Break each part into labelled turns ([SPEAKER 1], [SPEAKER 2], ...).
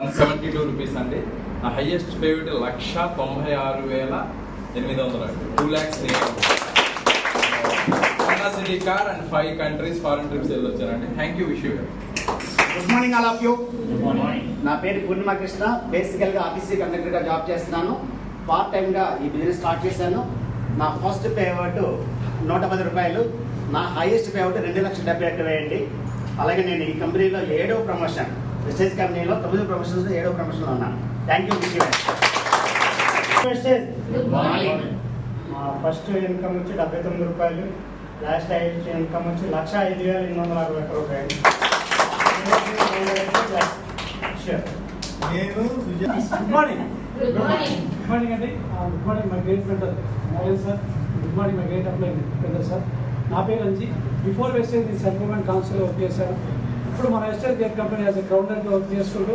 [SPEAKER 1] Seventy two rupees అండి. నా highest payment లక్ష తొంభై ఆరు వేల ఎనిమిది వందలు అండి. Two lakhs city car and five countries foreign trips వెళ్ళి వచ్చారండి thank you wish you
[SPEAKER 2] good morning all of you నా పేరు పూర్ణిమ కృష్ణ బేసికల్గా ఆర్టీసీ కండక్టర్గా జాబ్ చేస్తున్నాను. పార్ట్ టైంగా ఈ బిజినెస్ స్టార్ట్ చేశాను. నా ఫస్ట్ పేఅవుట్ నూట పది రూపాయలు. నా హైయెస్ట్ పేఅవుట్ రెండు లక్షల డెబ్బై ఒక్క వేయండి అలాగే నేను ఈ కంపెనీలో ఏడో ప్రమోషన్ వెస్టేజ్ కంపెనీలో తొమ్మిది ప్రమోషన్స్ ఏడో ప్రమోషన్లో ఉన్నాను థ్యాంక్ యూ
[SPEAKER 3] morning.
[SPEAKER 4] మా ఫస్ట్ ఇన్కమ్ వచ్చి డెబ్బై తొమ్మిది రూపాయలు. లాస్ట్ ఇన్కమ్ వచ్చి లక్ష ఐదు వేల ఎనిమిది వందల అరవై ఒక్క రూపాయలు.
[SPEAKER 5] నేను
[SPEAKER 4] గుడ్ మార్నింగ్. గుడ్ మార్నింగ్ అండి. Good morning my great friend Naren sir good morning my great apply friend sir. నా పేరు అంజీ. బిఫోర్ వెస్టేజ్ నేను సెటిల్మెంట్ కౌన్సిల్ వర్క్ చేశాను ఇప్పుడు మన Vestige great company as crowned work చేసుకుంటూ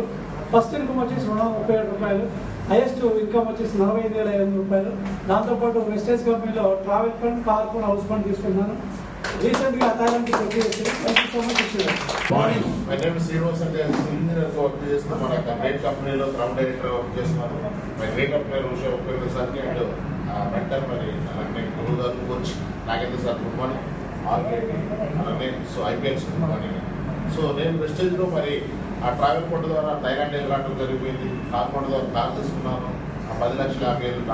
[SPEAKER 4] ఫస్ట్ ఇన్కమ్ వచ్చేసి రెండు వందల ముప్పై ఏడు రూపాయలు. హైయెస్ట్ ఇన్కమ్ వచ్చేసి నలభై ఐదు వేల ఐదు రూపాయలు. దాంతోపాటు వెస్టేజ్ కంపెనీలో travel fund car fund house fund తీసుకున్నాను రీసెంట్గా థాయిలాండ్కి వచ్చేసి thank you so much
[SPEAKER 5] morning my name Srinivas అంటే ఇంజనీర్ వర్క్ చేస్తున్నాను మన గ్రేట్ కంపెనీలో క్రౌడ్ డైరెక్టర్ వర్క్ చేస్తున్నాను మై గ్రేట్ కంపెనీ ఉషా ఉపయోగ సార్కి అండ్ మెంటర్ మరి అలాగే గురువు గారు coach Nagendra sir good morning all అలాగే సో ఐపీఎల్స్ గుడ్ మార్నింగ్ సో నేను వెస్టేజ్లో మరి ఆ ట్రావెల్ కోడ్ ద్వారా థైలాండ్ వెళ్ళడం జరిగిపోయింది. కార్ ద్వారా కార్ తీసుకున్నాను. ఆ పది లక్షల యాభై వేలు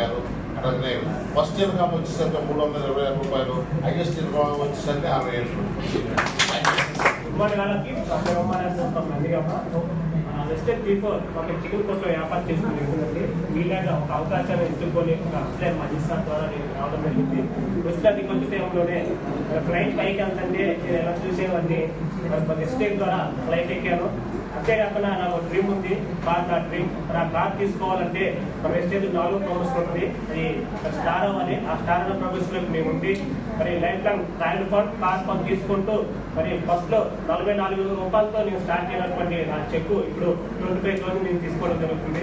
[SPEAKER 5] గారు. అట్లనే ఫస్ట్ ఇన్కమ్ వచ్చేసరికి మూడు వందల ఇరవై ఆరు రూపాయలు. హైయెస్ట్ ఇన్కమ్ వచ్చేసరికి అరవై ఏడు
[SPEAKER 4] రూపాయలు. జస్ట్ బిఫోర్ ఒక చికెన్ కొట్లో వ్యాపారం చేసుకుని మీలాగా ఒక అవకాశాన్ని ఎత్తుకొని ఒక అప్లై మజిస్ట్రాట్ ద్వారా నేను రావడం జరిగింది. వెస్టర్న్ కొంచెం టైంలోనే ఫ్లైట్ పైకి వెళ్తుంటే నేను ఎలా చూసేవాడిని మిస్టేక్ ద్వారా ఫ్లైట్ ఎక్కాను. అంతేకాకుండా నాకు డ్రీమ్ ఉంది. కార్ నా డ్రీమ్ నా ఆ కార్ తీసుకోవాలంటే మన ఎస్టేజ్ నాలుగు ప్రొఫెషన్ ఉంటుంది అది స్టార్ అవ్వాలి ఆ స్టార్ అన్న ప్రొఫెషన్ మేము ఉండి మరి life long travel fund car fund తీసుకుంటూ మరి ఫస్ట్లో నలభై నాలుగు వేల రూపాయలతో నేను స్టార్ట్ చేయనటువంటి నా చెక్ ఇప్పుడు ట్వంటీ ఫైవ్ థౌసండ్ నేను తీసుకోవడం జరుగుతుంది.